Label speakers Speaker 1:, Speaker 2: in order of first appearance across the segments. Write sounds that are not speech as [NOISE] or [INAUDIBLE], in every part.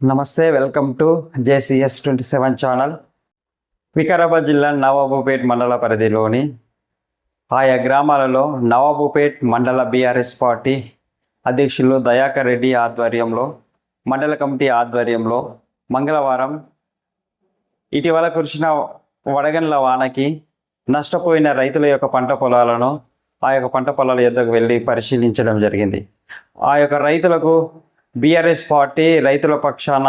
Speaker 1: నమస్తే welcome to JCS twenty seven channel. Vikarabad జిల్లా నవాబుపేట్ మండల పరిధిలోని ఆయా గ్రామాలలో నవాబుపేట్ మండల బీఆర్ఎస్ పార్టీ అధ్యక్షులు దయాకర్ రెడ్డి ఆధ్వర్యంలో మండల కమిటీ ఆధ్వర్యంలో మంగళవారం ఇటీవల కురిసిన వడగండ్ల వానకి నష్టపోయిన రైతుల యొక్క పంట పొలాలను ఆ యొక్క పంట పొలాల యొద్దకు వెళ్ళి పరిశీలించడం జరిగింది. ఆ యొక్క రైతులకు బీఆర్ఎస్ పార్టీ రైతుల పక్షాన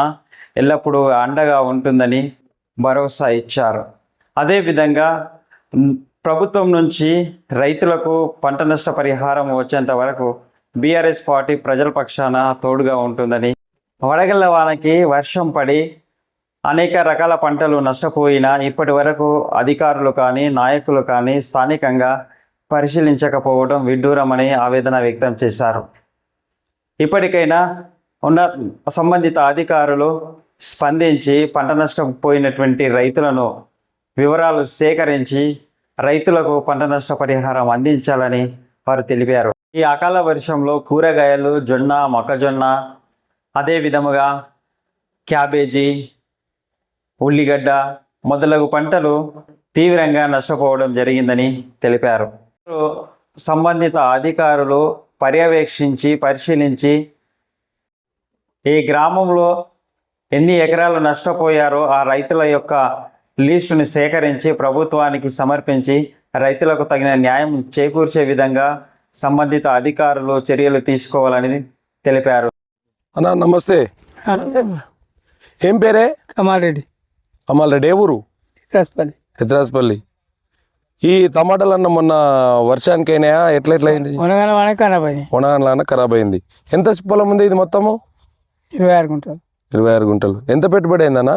Speaker 1: ఎల్లప్పుడూ అండగా ఉంటుందని భరోసా ఇచ్చారు. అదేవిధంగా ప్రభుత్వం నుంచి రైతులకు పంట నష్ట పరిహారం వచ్చేంత వరకు బీఆర్ఎస్ పార్టీ ప్రజల పక్షాన తోడుగా ఉంటుందని వడగళ్ళ వానకి వర్షం పడి అనేక రకాల పంటలు నష్టపోయినా ఇప్పటి వరకు అధికారులు కానీ నాయకులు కానీ స్థానికంగా పరిశీలించకపోవడం విడ్డూరమని ఆవేదన వ్యక్తం చేశారు. ఇప్పటికైనా ఉన్న సంబంధిత అధికారులు స్పందించి పంట నష్టం పోయినటువంటి రైతులను వివరాలు సేకరించి రైతులకు పంట నష్ట పరిహారం అందించాలని వారు తెలిపారు. ఈ అకాల వర్షంలో కూరగాయలు జొన్న మొక్కజొన్న అదే విధముగా క్యాబేజీ ఉల్లిగడ్డ మొదలగు పంటలు తీవ్రంగా నష్టపోవడం జరిగిందని తెలిపారు. సంబంధిత అధికారులు పర్యవేక్షించి పరిశీలించి ఈ గ్రామంలో ఎన్ని ఎకరాలు నష్టపోయారో ఆ రైతుల యొక్క లీస్టుని సేకరించి ప్రభుత్వానికి సమర్పించి రైతులకు తగిన న్యాయం చేకూర్చే విధంగా సంబంధిత అధికారులు చర్యలు తీసుకోవాలని తెలిపారు.
Speaker 2: అన్న నమస్తే. ఏం పేరే?
Speaker 3: కమారెడ్డి.
Speaker 2: అమ్మాల్ రెడ్డి ఏ ఊరు? హెచ్చరాజపల్లి ఈ టమాటాలు అన్న మొన్న వర్షానికి అయినాయా ఎట్లా ఎట్లా అయింది?
Speaker 3: వనగాన వాన ఖరాబ్
Speaker 2: ఖరాబ్ అయింది. ఎంత పొలం ఉంది ఇది మొత్తము?
Speaker 3: ఇరవై ఆరు గుంటలు.
Speaker 2: ఇరవై ఆరు గుంటలు. ఎంత పెట్టుబడి అయిందన్న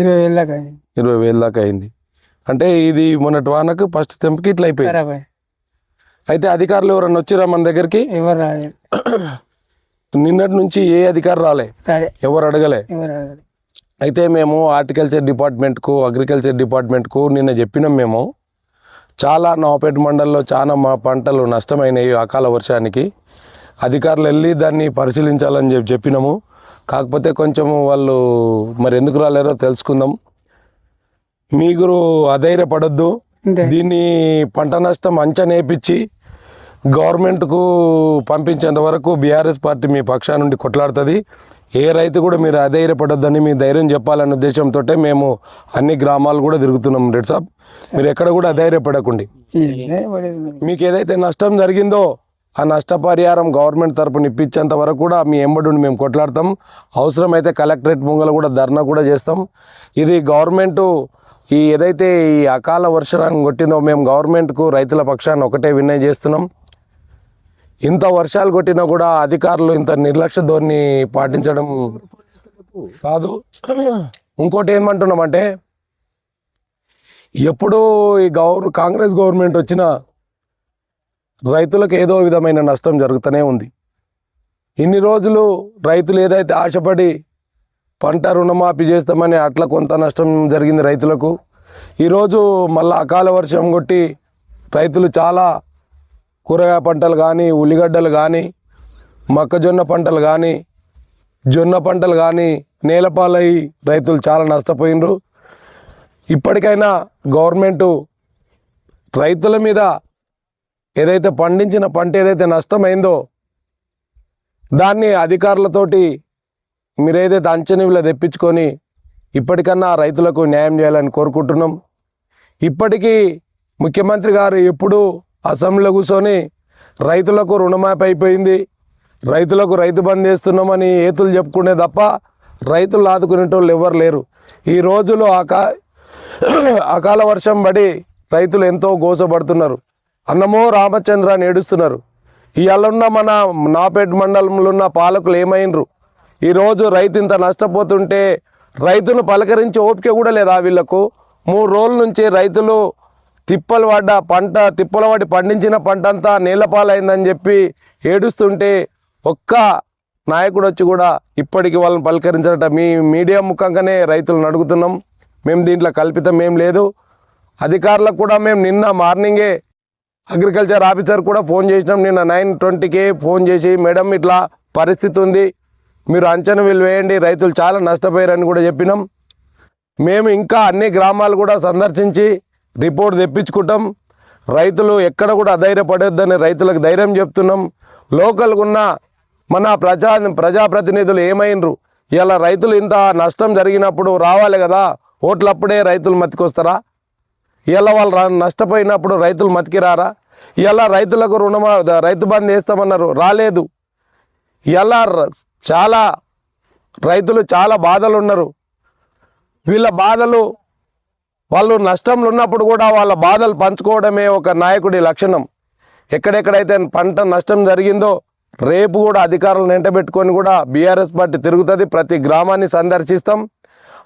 Speaker 3: ఇరవై వేలు దాకా అయింది.
Speaker 2: ఇరవై వేలు దాకా అయింది. అంటే ఇది మొన్నటి వానకు ఫస్ట్ తెంపుకి ఇట్లా అయిపోయింది. అయితే అధికారులు ఎవరన్నా వచ్చిరా మన దగ్గరికి?
Speaker 3: ఎవరు రాలేదు.
Speaker 2: నిన్నటి నుంచి ఏ అధికారి రాలే? ఎవరు అడగలే? అయితే మేము హార్టికల్చర్ డిపార్ట్మెంట్కు అగ్రికల్చర్ డిపార్ట్మెంట్కు నిన్న చెప్పినాం మేము. చాలా నవపేట మండలంలో చాలా మా పంటలు నష్టమైనాయి అకాల వర్షానికి. అధికారులు వెళ్ళి దాన్ని పరిశీలించాలని చెప్పి చెప్పినాము. కాకపోతే కొంచెం వాళ్ళు మరి ఎందుకు రాలేరో తెలుసుకుందాం. మీరు అధైర్యపడొద్దు. దీన్ని పంట నష్టం అంచనా వేపించి గవర్నమెంట్కు పంపించేంత వరకు బీఆర్ఎస్ పార్టీ మీ పక్షా నుండి కొట్లాడుతుంది. ఏ రైతు కూడా మీరు అధైర్యపడొద్దని మీ ధైర్యం చెప్పాలనే ఉద్దేశంతో మేము అన్ని గ్రామాలు కూడా తిరుగుతున్నాం రెడ్ సాబ్. మీరు ఎక్కడ కూడా అధైర్యపడకండి. మీకు ఏదైతే నష్టం జరిగిందో ఆ నష్టపరిహారం గవర్నమెంట్ తరపున ఇప్పించేంత వరకు కూడా మీ ఎంబడి మేము కొట్లాడతాం. అవసరమైతే కలెక్టరేట్ ముంగల కూడా ధర్నా కూడా చేస్తాం. ఇది గవర్నమెంట్ ఈ ఏదైతే ఈ అకాల వర్షాన్ని కొట్టిందో మేము గవర్నమెంట్కు రైతుల పక్షాన్ని ఒకటే వినయం చేస్తున్నాం. ఇంత వర్షాలు కొట్టినా కూడా అధికారులు ఇంత నిర్లక్ష్య ధోరణి పాటించడం కాదు. ఇంకోటి ఏమంటున్నామంటే ఎప్పుడు ఈ గవర్ కాంగ్రెస్ గవర్నమెంట్ వచ్చినా రైతులకు ఏదో విధమైన నష్టం జరుగుతూనే ఉంది. ఇన్ని రోజులు రైతులు ఏదైతే ఆశపడి పంట రుణమాఫీ చేస్తామని అట్లా కొంత నష్టం జరిగింది రైతులకు. ఈరోజు మళ్ళీ అకాల వర్షం కొట్టి రైతులు చాలా కూరగాయ పంటలు కానీ ఉల్లిగడ్డలు కానీ మొక్కజొన్న పంటలు కానీ జొన్న పంటలు కానీ నేలపాలై రైతులు చాలా నష్టపోయినరు. ఇప్పటికైనా గవర్నమెంటు రైతుల మీద ఏదైతే పండించిన పంట ఏదైతే నష్టమైందో దాన్ని అధికారులతోటి మీరు ఏదైతే అంచనీలో తెప్పించుకొని ఇప్పటికన్నా రైతులకు న్యాయం చేయాలని కోరుకుంటున్నాం. ఇప్పటికీ ముఖ్యమంత్రి గారు ఎప్పుడు అసెంబ్లీలో కూర్చొని రైతులకు రుణమాఫీ అయిపోయింది. రైతులకు రైతు బంద్ చేస్తున్నామని ఏతులు చెప్పుకునే తప్ప రైతులు ఆదుకునేటోళ్ళు ఎవరు లేరు. ఈ రోజులో అకా [CLEARS THROAT] అకాల వర్షం పడి రైతులు ఎంతో గోసపడుతున్నారు. అన్నమో రామచంద్ర అని ఏడుస్తున్నారు. ఇవాళ ఉన్న మన నాపేట మండలంలో ఉన్న పాలకులు ఏమైనరు ఈరోజు రైతు ఇంత నష్టపోతుంటే రైతును పలకరించి ఓపిక కూడా లేదా వీళ్ళకు? మూడు రోజుల నుంచి రైతులు తిప్పలు పడ్డ పంట తిప్పల పడి పండించిన పంట అంతా నీళ్ళపాలైందని చెప్పి ఏడుస్తుంటే ఒక్క నాయకుడు వచ్చి కూడా ఇప్పటికి వాళ్ళని పలకరించడట మీ మీడియా ముఖంగానే రైతులను అడుగుతున్నాం. మేము దీంట్లో కల్పితం ఏం లేదు. అధికారులకు కూడా మేము నిన్న మార్నింగే అగ్రికల్చర్ ఆఫీసర్ కూడా ఫోన్ చేసినాం. నిన్న నైన్ ట్వంటీకే ఫోన్ చేసి మేడం ఇట్లా పరిస్థితి ఉంది. మీరు అంచనా విలువ వేయండి. రైతులు చాలా నష్టపోయారని కూడా చెప్పినాం. మేము ఇంకా అన్ని గ్రామాలు కూడా సందర్శించి రిపోర్ట్ తెప్పించుకుంటాం. రైతులు ఎక్కడ కూడా అధైర్యపడొద్దని రైతులకు ధైర్యం చెప్తున్నాం. లోకల్గా ఉన్న మన ప్రజా ప్రజాప్రతినిధులు ఏమైనరు ఇలా రైతులు ఇంత నష్టం జరిగినప్పుడు రావాలి కదా. ఓట్లప్పుడే రైతులు మతికొస్తారా ఇలా వాళ్ళు రా- నష్టపోయినప్పుడు రైతులు మతికి రారా? ఇలా రైతులకు రుణమా రైతు బంద్ వేస్తామన్నారు. రాలేదు. ఇలా చాలా రైతులు చాలా బాధలు ఉన్నారు. వీళ్ళ బాధలు వాళ్ళు నష్టంలో ఉన్నప్పుడు కూడా వాళ్ళ బాధలు పంచుకోవడమే ఒక నాయకుడి లక్షణం. ఎక్కడెక్కడైతే పంట నష్టం జరిగిందో రేపు కూడా అధికారులను వెంటబెట్టుకొని కూడా బీఆర్ఎస్ పార్టీ తిరుగుతుంది. ప్రతి గ్రామాన్ని సందర్శిస్తాం.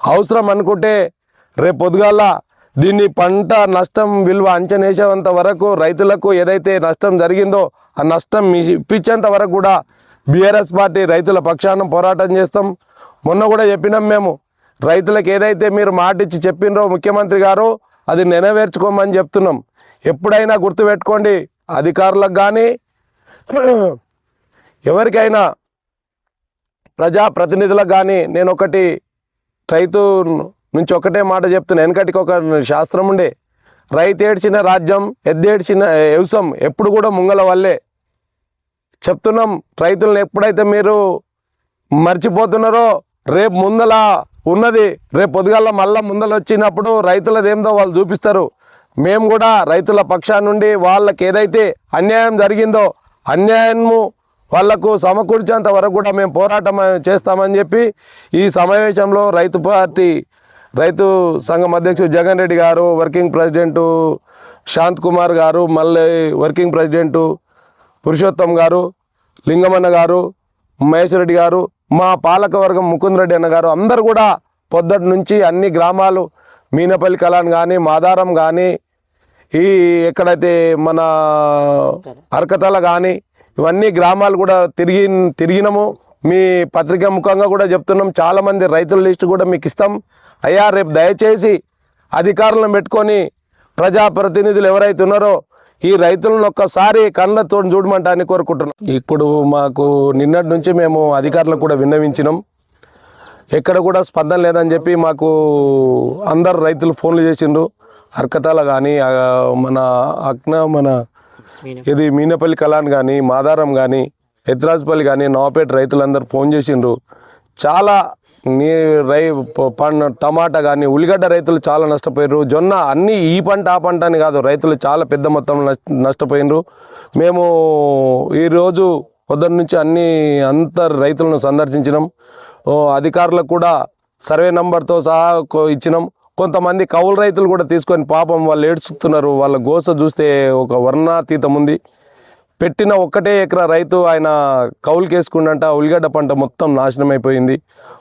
Speaker 2: అవసరం అనుకుంటే రేపు పొద్దుగాల దీన్ని పంట నష్టం విలువ అంచనేసేంత వరకు రైతులకు ఏదైతే నష్టం జరిగిందో ఆ నష్టం మీ- ఇప్పించేంత వరకు కూడా బీఆర్ఎస్ పార్టీ రైతుల పక్షాన పోరాటం చేస్తాం. మొన్న కూడా చెప్పినాం మేము రైతులకు ఏదైతే మీరు మాటిచ్చి చెప్పినరో ముఖ్యమంత్రి గారు అది నెరవేర్చుకోమని చెప్తున్నాం. ఎప్పుడైనా గుర్తుపెట్టుకోండి అధికారులకు కానీ ఎవరికైనా ప్రజాప్రతినిధులకు కానీ నేను ఒకటి రైతు నుంచి ఒకటే మాట చెప్తున్నా. వెనకటికి ఒక శాస్త్రం ఉండే. రైతు ఏడ్చిన రాజ్యం ఎద్దేడ్చిన వ్యవసం ఎప్పుడు కూడా ముంగల వల్లే. చెప్తున్నాం రైతులను ఎప్పుడైతే మీరు మర్చిపోతున్నారో రేపు ముందల ఉన్నది రేపు పొద్దుగాల మళ్ళా ముందల వచ్చినప్పుడు రైతులది ఏందో వాళ్ళు చూపిస్తారు. మేము కూడా రైతుల పక్షా నుండి వాళ్ళకి ఏదైతే అన్యాయం జరిగిందో అన్యాయము వాళ్ళకు సమకూర్చేంత వరకు కూడా మేము పోరాటం చేస్తామని చెప్పి ఈ సమావేశంలో రైతు పార్టీ రైతు సంఘం అధ్యక్షుడు జగన్ రెడ్డి గారు వర్కింగ్ ప్రెసిడెంటు శాంత్ కుమార్ గారు మళ్ళీ వర్కింగ్ ప్రెసిడెంటు పురుషోత్తం గారు లింగమన్న గారు మహేష్ రెడ్డి గారు మా పాలకవర్గం ముకుంద్ రెడ్డి అన్న గారు అందరు కూడా పొద్దుటి నుంచి అన్ని గ్రామాలు మీనపల్లి కలాన్ కానీ మాదారం కానీ ఈ ఎక్కడైతే మన అరకతల. కానీ ఇవన్నీ గ్రామాలు కూడా తిరిగి తిరిగినాము. మీ పత్రిక ముఖంగా కూడా చెప్తున్నాం. చాలామంది రైతుల లిస్టు కూడా మీకు ఇస్తాం. అయ్యా రేపు దయచేసి అధికారులను పెట్టుకొని ప్రజాప్రతినిధులు ఎవరైతే ఉన్నారో ఈ రైతులను ఒక్కసారి కళ్ళతో చూడమంటాన్ని కోరుకుంటున్నాం. ఇప్పుడు మాకు నిన్నటి నుంచి మేము అధికారులకు కూడా విన్నవించినాం. ఎక్కడ కూడా స్పందన లేదని చెప్పి మాకు అందరు రైతులు ఫోన్లు చేసిండ్రు. అర్కతాల కానీ మన అక్న మన ఇది మీనపల్లి కలాన్ కానీ మాదారం కానీ ఎత్రాజ్పల్లి కానీ నవాపేట రైతులందరూ ఫోన్ చేసిండ్రు. చాలా నీ రై పంట టమాటా కానీ ఉల్లిగడ్డ రైతులు చాలా నష్టపోయారు జొన్న అన్ని ఈ పంట ఆ పంట అని కాదు రైతులు చాలా పెద్ద మొత్తంలో నష్ట నష్టపోయినరు మేము ఈరోజు పొద్దున్న నుంచి అన్ని అంత రైతులను సందర్శించినాం. అధికారులకు కూడా సర్వే నంబర్తో సహా ఇచ్చినాం. కొంతమంది కౌలు రైతులు కూడా తీసుకొని పాపం వాళ్ళు ఏడ్చుతున్నారు వాళ్ళ గోస చూస్తే ఒక వర్ణాతీతం ఉంది. పెట్టిన ఒక్కటే ఎకరా రైతు ఆయన కౌలుకి వేసుకుండంట ఉల్లిగడ్డ పంట మొత్తం నాశనం అయిపోయింది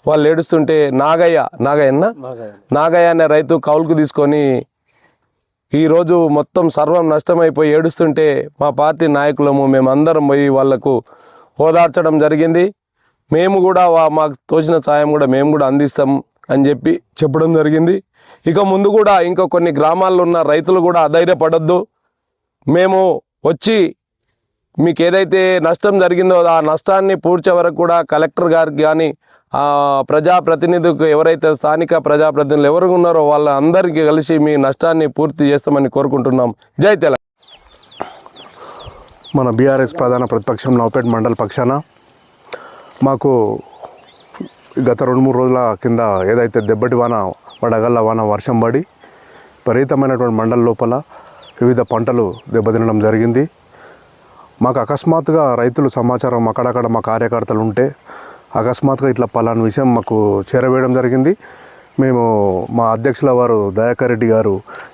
Speaker 2: వాళ్ళు ఏడుస్తుంటే నాగయ్య నాగయ్యన్న నాగయ్య. అనే రైతు కౌలుకు తీసుకొని ఈరోజు మొత్తం సర్వం నష్టమైపోయి ఏడుస్తుంటే మా పార్టీ నాయకులము మేమందరం పోయి వాళ్ళకు ఓదార్చడం జరిగింది. మేము కూడా మాకు తోచిన సాయం కూడా మేము కూడా అందిస్తాం అని చెప్పి చెప్పడం జరిగింది. ఇక ముందు కూడా ఇంకా కొన్ని గ్రామాల్లో ఉన్న రైతులు కూడా అధైర్యపడొద్దు. మేము వచ్చి మీకు ఏదైతే నష్టం జరిగిందో ఆ నష్టాన్ని పూడ్చే వరకు కూడా కలెక్టర్ గారికి కానీ ప్రజాప్రతినిధులకు ఎవరైతే స్థానిక ప్రజాప్రతినిధులు ఎవరు ఉన్నారో వాళ్ళ అందరికీ కలిసి మీ నష్టాన్ని పూర్తి చేస్తామని కోరుకుంటున్నాం. జై తెలంగాణ.
Speaker 4: మన బీఆర్ఎస్ ప్రధాన ప్రతిపక్షం నవపేట మండల పక్షాన మాకు గత రెండు మూడు రోజుల కింద ఏదైతే దెబ్బటి వాన వడగల్ల వాన వర్షం పడి విపరీతమైనటువంటి మండల లోపల వివిధ పంటలు దెబ్బతినడం జరిగింది. మాకు అకస్మాత్తుగా రైతులు సమాచారం అక్కడక్కడ మా కార్యకర్తలు ఉంటే అకస్మాత్తుగా ఇట్లా పలానా విషయం మాకు చేరవేయడం జరిగింది. మేము మా అధ్యక్షుల వారు దయాకర్ రెడ్డి గారు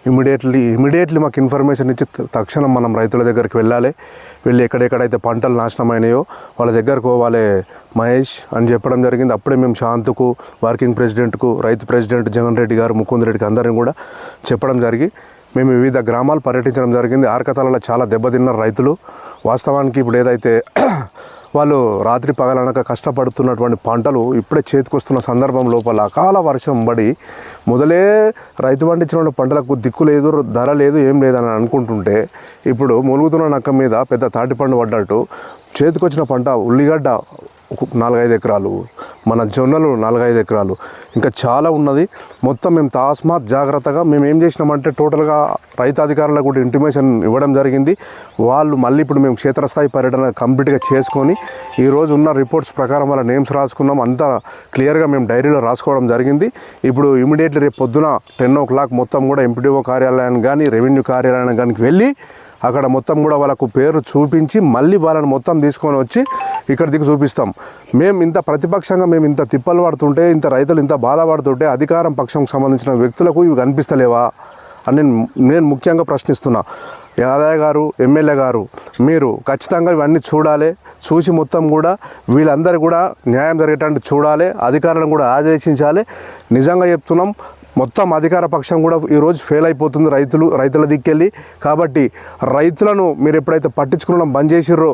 Speaker 4: ఇమీడియట్లీ ఇమీడియట్లీ మాకు ఇన్ఫర్మేషన్ ఇచ్చి తక్షణం మనం రైతుల దగ్గరికి వెళ్ళాలి. వెళ్ళి ఎక్కడెక్కడైతే పంటలు నాశనమైనాయో వాళ్ళ దగ్గరకు పోవాలి మహేష్ అని చెప్పడం జరిగింది. అప్పుడే మేము శాంతుకు వర్కింగ్ ప్రెసిడెంట్కు రైతు ప్రెసిడెంట్ జగన్ రెడ్డి గారు ముకుంద్ రెడ్డికి అందరిని కూడా చెప్పడం జరిగి మేము వివిధ గ్రామాలు పర్యటించడం జరిగింది. ఆర్కతాలలో చాలా దెబ్బతిన్నారు రైతులు. వాస్తవానికి ఇప్పుడు ఏదైతే [CLEARS THROAT] వాళ్ళు రాత్రి పగలనక కష్టపడుతున్నటువంటి పంటలు ఇప్పుడే చేతికొస్తున్న సందర్భం లోపల అకాల వర్షం పడి మొదలే రైతు పండించిన పంటలకు దిక్కు లేదు ధర లేదు ఏం లేదని అనుకుంటుంటే ఇప్పుడు ములుగుతున్న నక్క మీద పెద్ద తాటిపండు పడ్డట్టు చేతికొచ్చిన పంట ఉల్లిగడ్డ నాలుగైదు ఎకరాలు మన జొన్నలు నాలుగైదు ఎకరాలు ఇంకా చాలా ఉన్నది. మొత్తం మేము తాస్మాత్ జాగ్రత్తగా మేము ఏం చేసినామంటే టోటల్గా రైతాధికారులకు కూడా ఇంటిమేషన్ ఇవ్వడం జరిగింది. వాళ్ళు మళ్ళీ ఇప్పుడు మేము క్షేత్రస్థాయి పర్యటన కంప్లీట్గా చేసుకొని ఈరోజు ఉన్న రిపోర్ట్స్ ప్రకారం వాళ్ళ నేమ్స్ రాసుకున్నాం. అంతా క్లియర్గా మేము డైరీలో రాసుకోవడం జరిగింది. ఇప్పుడు ఇమీడియట్లీ రేపు పొద్దున టెన్ ఓ క్లాక్ మొత్తం కూడా ఎంపీడీఓ కార్యాలయానికి కానీ రెవెన్యూ కార్యాలయానికి కానీ వెళ్ళి అక్కడ మొత్తం కూడా వాళ్ళకు పేరు చూపించి మళ్ళీ వాళ్ళని మొత్తం తీసుకొని వచ్చి ఇక్కడ దిక్కు చూపిస్తాం. మేము ఇంత ప్రతిపక్షంగా మేము ఇంత తిప్పలు పడుతుంటే ఇంత రైతులు ఇంత బాధపడుతుంటే అధికారం పక్షంకు సంబంధించిన వ్యక్తులకు ఇవి కనిపిస్తలేవా అని నేను నేను ముఖ్యంగా ప్రశ్నిస్తున్నా. యాదయ్య గారు ఎమ్మెల్యే గారు మీరు ఖచ్చితంగా ఇవన్నీ చూడాలి. చూసి మొత్తం కూడా వీళ్ళందరూ కూడా న్యాయం జరిగేటట్టు చూడాలి. అధికారులను కూడా ఆదేశించాలి. నిజంగా చెప్తున్నాం మొత్తం అధికార పక్షం కూడా ఈరోజు ఫెయిల్ అయిపోతుంది రైతులు రైతుల దిక్కెళ్ళి. కాబట్టి రైతులను మీరు ఎప్పుడైతే పట్టించుకోవడం బంద్ చేసిర్రో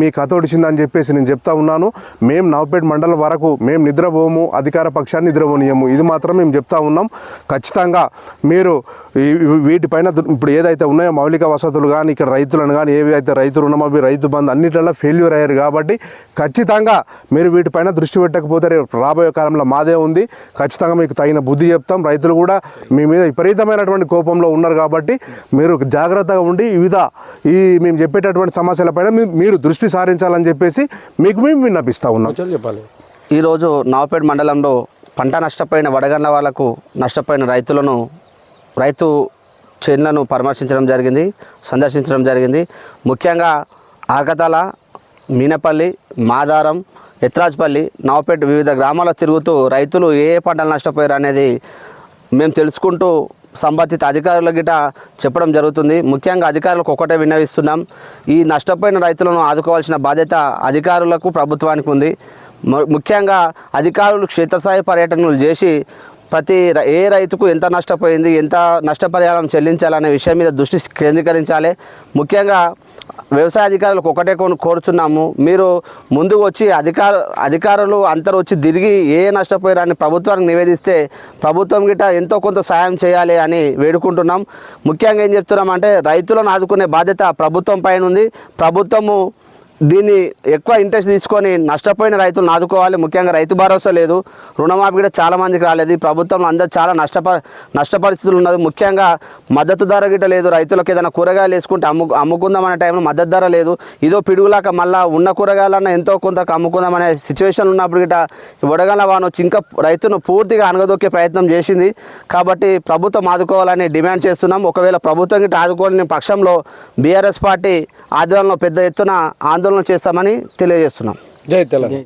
Speaker 4: మీ కథ ఒడిచిందని చెప్పేసి నేను చెప్తా ఉన్నాను. మేము నవపేట మండలం వరకు మేము నిద్రపోము అధికార పక్షాన్ని నిద్రపోనియము. ఇది మాత్రం మేము చెప్తా ఉన్నాం. ఖచ్చితంగా మీరు వీటిపైన ఇప్పుడు ఏదైతే ఉన్నాయో మౌలిక వసతులు కానీ ఇక్కడ రైతులను కానీ ఏవి అయితే రైతులు ఉన్నామో అవి రైతు బంధు అన్నిట్లలో ఫెయిల్యూర్ అయ్యారు కాబట్టి ఖచ్చితంగా మీరు వీటిపైన దృష్టి పెట్టకపోతే రాబోయే కాలంలో మాదే ఉంది. ఖచ్చితంగా మీకు తగిన బుద్ధి చెప్తాం. రైతులు కూడా మీ మీద విపరీతమైనటువంటి కోపంలో ఉన్నారు కాబట్టి మీరు జాగ్రత్తగా ఉండి వివిధ ఈ మేము చెప్పేటటువంటి సమస్యలపైన మీ- మీరు దృష్టి సారించాలని చెప్పేసి మీకు మేము విన్నపిస్తా ఉన్నాం.
Speaker 2: చెప్పాలి.
Speaker 5: ఈరోజు నవపేట మండలంలో పంట నష్టపోయిన వడగండ్ల వాళ్ళకు నష్టపోయిన రైతులను రైతు చేన్లను పరామర్శించడం జరిగింది సందర్శించడం జరిగింది. ముఖ్యంగా ఆగతల మీనపల్లి మాదారం ఎత్రాజ్పల్లి నవపేట వివిధ గ్రామాల్లో తిరుగుతూ రైతులు ఏ ఏ పంటలు నష్టపోయారు అనేది మేము తెలుసుకుంటూ సంబంధిత అధికారుల గిట చెప్పడం జరుగుతుంది. ముఖ్యంగా అధికారులకు ఒక్కటే విన్నవిస్తున్నాం. ఈ నష్టపోయిన రైతులను ఆదుకోవాల్సిన బాధ్యత అధికారులకు ప్రభుత్వానికి ఉంది. ముఖ్యంగా అధికారులు క్షేత్రస్థాయి పర్యటనలు చేసి ప్రతి ఏ రైతుకు ఎంత నష్టపోయింది ఎంత నష్టపరిహారం చెల్లించాలనే విషయం మీద దృష్టి కేంద్రీకరించాలి. ముఖ్యంగా వ్యవసాయ అధికారులకు ఒకటే కొన్ని కోరుచున్నాము. మీరు ముందుకు వచ్చి అధికార అధికారులు అందరూ వచ్చి తిరిగి ఏ ఏ నష్టపోయారని ప్రభుత్వానికి నివేదిస్తే ప్రభుత్వం గిట్ట ఎంతో కొంత సాయం చేయాలి అని వేడుకుంటున్నాం. ముఖ్యంగా ఏం చెప్తున్నామంటే రైతులను ఆదుకునే బాధ్యత ప్రభుత్వం పైన ఉంది ప్రభుత్వము దీన్ని ఎక్కువ ఇంట్రెస్ట్ తీసుకొని నష్టపోయిన రైతులను ఆదుకోవాలి. ముఖ్యంగా రైతు భరోసా లేదు. రుణమాఫీ కూడా చాలామందికి రాలేదు. ఈ అందరూ చాలా నష్టప నష్టపరిస్థితులు ఉన్నది. ముఖ్యంగా మద్దతు ధర గిట్ట లేదు. రైతులకు ఏదైనా కూరగాయలు వేసుకుంటే అమ్ము అమ్ముకుందాం అనే టైంలో మద్దతు ధర లేదు. ఇదో పిడుగులాక మళ్ళీ ఉన్న కూరగాయలన్నా ఎంతో కొంత అమ్ముకుందాం అనే సిచ్యువేషన్ ఉన్నప్పుడు గిట్ట వడగల వాన చింక ఇంకా రైతును పూర్తిగా అనగదొక్కే ప్రయత్నం చేసింది. కాబట్టి ప్రభుత్వం ఆదుకోవాలని డిమాండ్ చేస్తున్నాం. ఒకవేళ ప్రభుత్వం గిట్ట ఆదుకోలేని పక్షంలో బీఆర్ఎస్ పార్టీ ఆధ్వర్యంలో పెద్ద ఎత్తున ఆందోళన ఆందోళన చేస్తామని తెలియజేస్తున్నాం.
Speaker 2: జై తెలంగాణ.